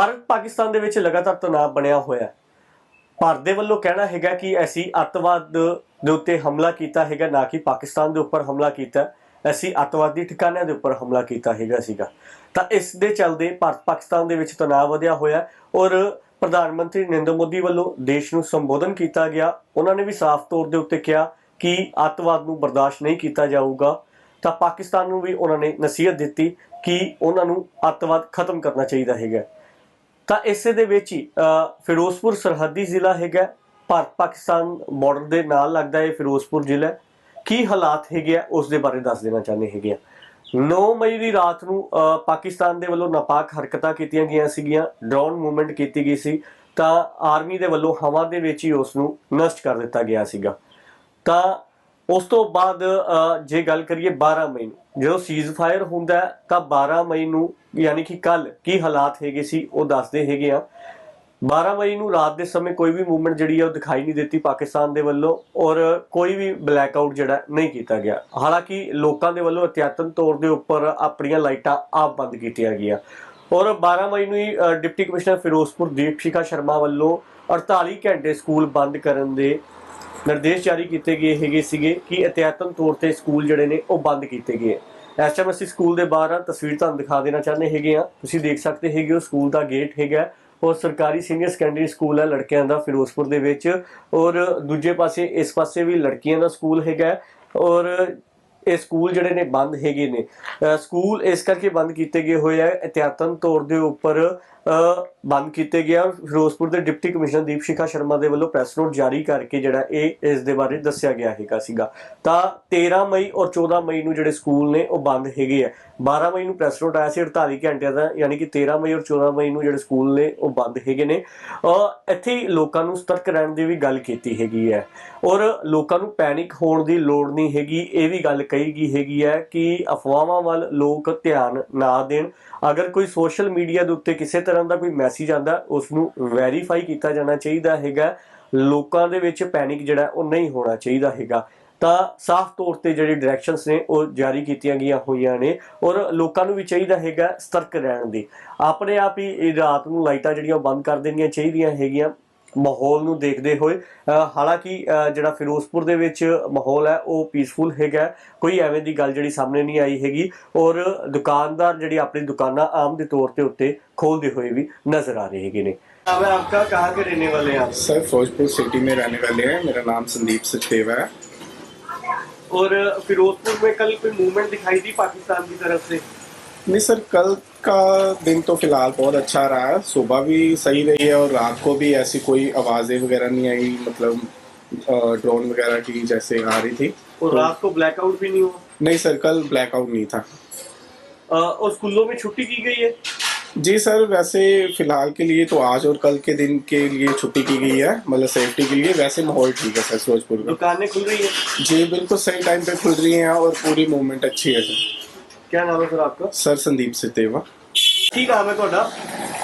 ਭਾਰਤ ਪਾਕਿਸਤਾਨ ਦੇ ਵਿੱਚ ਲਗਾਤਾਰ ਤਣਾਅ ਬਣਿਆ ਹੋਇਆ ਹੈ। ਭਾਰਤ ਦੇ ਵੱਲੋਂ ਕਹਿਣਾ ਹੈਗਾ ਕਿ ਅਸੀਂ ਅੱਤਵਾਦ ਦੇ ਉੱਤੇ ਹਮਲਾ ਕੀਤਾ ਹੈਗਾ, ਨਾ ਕਿ ਪਾਕਿਸਤਾਨ ਦੇ ਉੱਪਰ ਹਮਲਾ ਕੀਤਾ। ਅਸੀਂ ਅੱਤਵਾਦੀ ਠਿਕਾਣਿਆਂ ਦੇ ਉੱਪਰ ਹਮਲਾ ਕੀਤਾ ਹੈਗਾ ਸੀਗਾ। ਤਾਂ ਇਸ ਦੇ ਚੱਲਦੇ ਭਾਰਤ ਪਾਕਿਸਤਾਨ ਦੇ ਵਿੱਚ ਤਣਾਅ ਵਧਿਆ ਹੋਇਆ ਔਰ ਪ੍ਰਧਾਨ ਮੰਤਰੀ ਨਰਿੰਦਰ ਮੋਦੀ ਵੱਲੋਂ ਦੇਸ਼ ਨੂੰ ਸੰਬੋਧਨ ਕੀਤਾ ਗਿਆ। ਉਹਨਾਂ ਨੇ ਵੀ ਸਾਫ਼ ਤੌਰ ਦੇ ਉੱਤੇ ਕਿਹਾ ਕਿ ਅੱਤਵਾਦ ਨੂੰ ਬਰਦਾਸ਼ਤ ਨਹੀਂ ਕੀਤਾ ਜਾਊਗਾ। ਤਾਂ ਪਾਕਿਸਤਾਨ ਨੂੰ ਵੀ ਉਹਨਾਂ ਨੇ ਨਸੀਹਤ ਦਿੱਤੀ ਕਿ ਉਹਨਾਂ ਨੂੰ ਅੱਤਵਾਦ ਖਤਮ ਕਰਨਾ ਚਾਹੀਦਾ ਹੈਗਾ। ਤਾਂ ਇਸੇ ਦੇ ਵਿੱਚ ਹੀ ਫਿਰੋਜ਼ਪੁਰ ਸਰਹੱਦੀ ਜ਼ਿਲ੍ਹਾ ਹੈਗਾ। ਭਾਰਤ ਪਾਕਿਸਤਾਨ ਬਾਰਡਰ ਦੇ ਨਾਲ ਲੱਗਦਾ ਹੈ ਫਿਰੋਜ਼ਪੁਰ ਜ਼ਿਲ੍ਹਾ ਕੀ ਹਾਲਾਤ ਹੈਗੇ ਆ, ਉਸ ਦੇ ਬਾਰੇ ਦੱਸ ਦੇਣਾ ਚਾਹੁੰਦੇ ਹੈਗੇ ਆ। 9 ਮਈ ਦੀ ਰਾਤ ਨੂੰ ਪਾਕਿਸਤਾਨ ਦੇ ਵੱਲੋਂ ਨਾਪਾਕ ਹਰਕਤਾਂ ਕੀਤੀਆਂ ਗਈਆਂ ਸੀਗੀਆਂ ਡਰੋਨ ਮੂਵਮੈਂਟ ਕੀਤੀ ਗਈ ਸੀ। ਤਾਂ ਆਰਮੀ ਦੇ ਵੱਲੋਂ ਹਵਾ ਦੇ ਵਿੱਚ ਹੀ ਉਸ ਨੂੰ ਨਸ਼ਟ ਕਰ ਦਿੱਤਾ ਗਿਆ ਸੀਗਾ। ਤਾਂ ਉਸ ਤੋਂ ਬਾਅਦ ਜੇ ਗੱਲ ਕਰੀਏ 12 ਮਈ ਨੂੰ, ਜਦੋਂ ਸੀਜ਼ ਫਾਇਰ ਹੁੰਦਾ ਤਾਂ 12 ਮਈ ਨੂੰ ਯਾਨੀ ਕਿ ਕੱਲ ਕੀ ਹਾਲਾਤ ਹੈਗੇ ਸੀ, ਉਹ ਦੱਸਦੇ ਹੈਗੇ ਆ। 12 ਮਈ ਨੂੰ ਰਾਤ ਦੇ ਸਮੇਂ ਕੋਈ ਵੀ ਮੂਵਮੈਂਟ ਜਿਹੜੀ ਹੈ ਉਹ ਦਿਖਾਈ ਨਹੀਂ ਦਿੱਤੀ ਪਾਕਿਸਤਾਨ ਦੇ ਵੱਲੋਂ ਔਰ ਕੋਈ ਵੀ ਬਲੈਕ ਆਊਟ ਜਿਹੜਾ ਨਹੀਂ ਕੀਤਾ ਗਿਆ। ਹਾਲਾਂਕਿ ਲੋਕਾਂ ਦੇ ਵੱਲੋਂ ਇhtiyatan ਤੌਰ ਦੇ ਉੱਪਰ ਆਪਣੀਆਂ ਲਾਈਟਾਂ ਆਪ ਬੰਦ ਕੀਤੀਆਂ ਗਈਆਂ। ਔਰ 12 ਮਈ ਨੂੰ ਹੀ ਡਿਪਟੀ ਕਮਿਸ਼ਨਰ ਫਿਰੋਜ਼ਪੁਰ ਦੀਪਸ਼ਿਕਾ ਸ਼ਰਮਾ ਵੱਲੋਂ 48 ਘੰਟੇ ਸਕੂਲ ਬੰਦ ਕਰਨ ਦੇ ਨਿਰਦੇਸ਼ ਜਾਰੀ ਕੀਤੇ ਗਏ ਹੈਗੇ ਸੀਗੇ ਕਿ ਇhtiyatan ਤੌਰ ਤੇ ਸਕੂਲ ਜਿਹੜੇ ਨੇ ਉਹ ਬੰਦ ਕੀਤੇ ਗਏ ਇਸ ਟਾਈਮ ਅਸੀਂ ਸਕੂਲ ਦੇ ਬਾਹਰ ਆ, ਤਸਵੀਰ ਤੁਹਾਨੂੰ ਦਿਖਾ ਦੇਣਾ ਚਾਹੁੰਦੇ ਹੈਗੇ ਆ। ਤੁਸੀਂ ਦੇਖ ਸਕਦੇ ਹੈਗੇ ਹੋ, ਸਕੂਲ ਦਾ ਗੇਟ ਹੈਗਾ ਔਰ ਸਰਕਾਰੀ ਸੀਨੀਅਰ ਸੈਕੰਡਰੀ ਸਕੂਲ ਹੈ ਲੜਕਿਆਂ ਦਾ ਫਿਰੋਜ਼ਪੁਰ ਦੇ ਵਿੱਚ। ਔਰ ਦੂਜੇ ਪਾਸੇ, ਇਸ ਪਾਸੇ ਵੀ ਲੜਕੀਆਂ ਦਾ ਸਕੂਲ ਹੈਗਾ ਔਰ ਇਹ ਸਕੂਲ ਜਿਹੜੇ ਨੇ ਬੰਦ ਹੈਗੇ ਨੇ। ਸਕੂਲ ਇਸ ਕਰਕੇ ਬੰਦ ਕੀਤੇ ਗਏ ਹੋਏ ਆ ਇhtiyatan ਤੌਰ ਦੇ ਉੱਪਰ, ਅਹ ਬੰਦ ਕੀਤੇ ਗਏ ਫਿਰੋਜ਼ਪੁਰ ਦੇ ਡਿਪਟੀ ਕਮਿਸ਼ਨਰ ਦੀਪ ਸ਼ਿਖਾ ਸ਼ਰਮਾ ਦੇ ਵੱਲੋਂ ਪ੍ਰੈਸ ਨੋਟ ਜਾਰੀ ਕਰਕੇ ਜਿਹੜਾ ਇਹ ਇਸ ਦੇ ਬਾਰੇ ਦੱਸਿਆ ਗਿਆ ਹੈਗਾ ਸੀਗਾ। ਤਾਂ 13 ਮਈ ਔਰ 14 ਮਈ ਨੂੰ ਜਿਹੜੇ ਸਕੂਲ ਨੇ ਉਹ ਬੰਦ ਹੈਗੇ ਆ। 12 ਮਈ ਨੂੰ ਪ੍ਰੈਸ ਨੋਟ ਆਇਆ ਸੀ 48 ਘੰਟਿਆਂ ਦਾ, ਯਾਨੀ ਕਿ 13 ਮਈ ਔਰ 14 ਮਈ ਨੂੰ ਜਿਹੜੇ ਸਕੂਲ ਨੇ, ਉਹ ਬੰਦ ਹੈਗੇ ਨੇ। ਅਹ ਇੱਥੇ ਲੋਕਾਂ ਨੂੰ ਸਤਰਕ ਰਹਿਣ ਦੀ ਵੀ ਗੱਲ ਕੀਤੀ ਹੈਗੀ ਹੈ। ਔਰ ਲੋਕਾਂ ਨੂੰ ਪੈਨਿਕ ਹੋਣ ਦੀ ਲੋੜ ਨਹੀਂ ਹੈਗੀ, ਇਹ ਵੀ ਗੱਲ ਕਹੀ ਗਈ ਹੈਗੀ ਹੈ ਕਿ ਅਫਵਾਹਾਂ ਵੱਲ ਲੋਕ ਧਿਆਨ ਨਾ ਦੇਣ। ਅਗਰ ਕੋਈ ਸੋਸ਼ਲ ਮੀਡੀਆ ਦੇ ਉੱਤੇ ਕਿਸੇ ਤਰ੍ਹਾਂ ਦਾ ਕੋਈ ਮੈਸੇਜ ਆਂਦਾ ਉਸ ਨੂੰ ਵੈਰੀਫਾਈ ਕੀਤਾ ਜਾਣਾ ਚਾਹੀਦਾ ਹੈਗਾ। ਲੋਕਾਂ ਦੇ ਵਿੱਚ ਪੈਨਿਕ ਜਿਹੜਾ, ਉਹ ਨਹੀਂ ਹੋਣਾ ਚਾਹੀਦਾ ਹੈਗਾ। ਤਾਂ ਸਾਫ਼ ਤੌਰ ਤੇ ਜਿਹੜੀ ਡਾਇਰੈਕਸ਼ਨਸ ਨੇ ਉਹ ਜਾਰੀ ਕੀਤੀਆਂ ਗਈਆਂ ਹੋਈਆਂ ਨੇ ਔਰ ਲੋਕਾਂ ਨੂੰ ਵੀ ਚਾਹੀਦਾ ਹੈਗਾ ਸਤਰਕ ਰਹਿਣ ਦੀ ਆਪਣੇ ਆਪ ਹੀ ਇਹ ਰਾਤ ਨੂੰ ਲਾਈਟਾਂ ਜਿਹੜੀਆਂ ਉਹ ਬੰਦ ਕਰ ਦੇਣੀਆਂ ਚਾਹੀਦੀਆਂ ਹੈਗੀਆਂ ਮਾਹੌਲ ਨੂੰ ਦੇਖਦੇ ਹੋਏ ਅਹ ਹਾਲਾਂਕਿ ਅਹ ਜਿਹੜਾ ਫਿਰੋਜ਼ਪੁਰ ਦੇ ਵਿੱਚ ਮਾਹੌਲ ਹੈ ਉਹ ਪੀਸਫੁਲ ਹੈਗਾ ਕੋਈ ਐਵੇਂ ਦੀ ਗੱਲ ਜਿਹੜੀ ਸਾਹਮਣੇ ਨਹੀਂ ਆਈ ਹੈਗੀ ਔਰ ਦੁਕਾਨਦਾਰ ਜਿਹੜੀ ਆਪਣੀ ਦੁਕਾਨਾਂ ਆਮ ਦੇ ਤੌਰ ਤੇ ਉੱਤੇ ਖੋਲਦੇ ਹੋਏ ਵੀ ਨਜ਼ਰ ਆ ਰਹੇ ਹੈਗੇ ਨੇ अब आपका कहाँ के रहने वाले हैं आप सर फिरोजपुर सिटी में रहने वाले हैं मेरा नाम संदीप सचदेवा है और फिरोजपुर में कल कोई मूवमेंट दिखाई दी पाकिस्तान की तरफ़ से? नहीं सर कल का दिन तो फ़िलहाल बहुत अच्छा रहा है। सुबह भी सही रही है और रात को भी ऐसी कोई आवाज़ें वगैरह नहीं आई मतलब ड्रोन वगैरह की जैसे आ रही थी। और तो, रात को ब्लैकआउट भी नहीं हुआ? नहीं सर कल ब्लैकआउट नहीं था। अ, और स्कूलों में छुट्टी की गई है? जी सर वैसे फिलहाल के लिए तो आज और कल के दिन के लिए छुट्टी की गई है मतलब सेफ्टी के लिए वैसे माहौल ठीक है सर फिरोजपुर का दुकानें खुल रही है जी बिल्कुल सही टाइम पे खुल रही हैं और पूरी मूवमेंट अच्छी है सर क्या नाम है सर आपका सर संदीप सचदेवा ਕੀ ਨਾਮ ਹੈ ਤੁਹਾਡਾ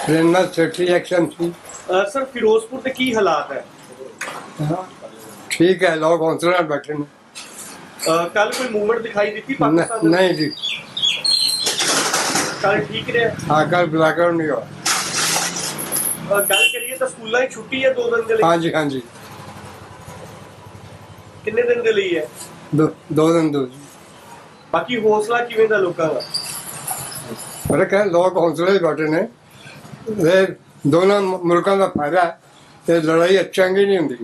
ਰੇਨਾ ਸੈਕਟਰੀ ਐਕਸ਼ਨ ਸੀ ਅ, ਸਰ ਫਿਰੋਜ਼ਪੁਰ ਦੇ ਕੀ ਹਾਲਾਤ ਹੈ ਠੀਕ ਹੈ ਲੋਕ ਹੌਸਲੇ ਨਾਲ ਬੈਠੇ ਨੇ ਕੱਲ ਕੋਈ ਮੂਵਮੈਂਟ ਦਿਖਾਈ ਦਿੱਤੀ ਨ- ਪਾਕਿਸਤਾਨ ਦੇ ਨਹੀਂ ਜੀ ਕੱਲ ਠੀਕ ਰਿਹਾ? ਆਕਰ ਬਲੈਕਆਊਟ ਨਹੀਂ ਹੋਇਆ ਅ, ਗੱਲ ਕਰੀਏ ਤਾਂ ਸਕੂਲਾਂ ਦੀ ਛੁੱਟੀ ਹੈ ਦੋ ਦਿਨ ਦੇ ਲਈ? ਹਾਂਜੀ ਹਾਂਜੀ। ਕਿੰਨੇ ਦਿਨ ਦੇ ਲਈ ਹੈ? ਦੋ ਦੋ ਦਿਨ ਦੋ ਬਾਕੀ ਹੌਸਲਾ ਕਿਵੇਂ ਦਾ ਲੋਕਾਂ ਦਾ? ਪਰ ਕਹ ਲੋਕ ਹੌਸਲੇ ਨਾਲ ਬੈਠੇ ਨੇ। ਇਹ ਦੋਨਾਂ ਮੁ- ਮੁਲਕਾਂ ਦਾ ਫਾਇਦਾ ਹੈ। ਤੇ ਲੜਾਈ ਚੰਗੀ ਨਹੀਂ ਹੁੰਦੀ।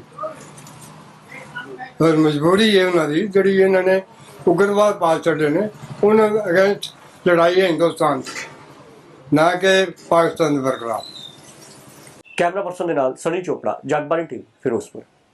ਪਰ ਮਜਬੂਰੀ ਹੈ ਉਹਨਾਂ ਦੀ ਜਿਹੜੀ ਇਹਨਾਂ ਨੇ ਉਗਰਵਾਦ ਪਾਲ ਛੱਡੇ ਨੇ। ਉਹਨਾਂ ਅਗੇਂਸਟ ਲੜਾਈ ਹੈ ਹਿੰਦੁਸਤਾਨ ਦੀ, ਨਾ ਕਿ ਪਾਕਿਸਤਾਨ ਦੇ ਬਰਕਰਾਰ ਕੈਮਰਾ ਪਰਸਨ ਦੇ ਨਾਲ ਸਨੀ ਚੋਪੜਾ ਜਗਬਾਣੀ ਟੀਵੀ ਫਿਰੋਜ਼ਪੁਰ।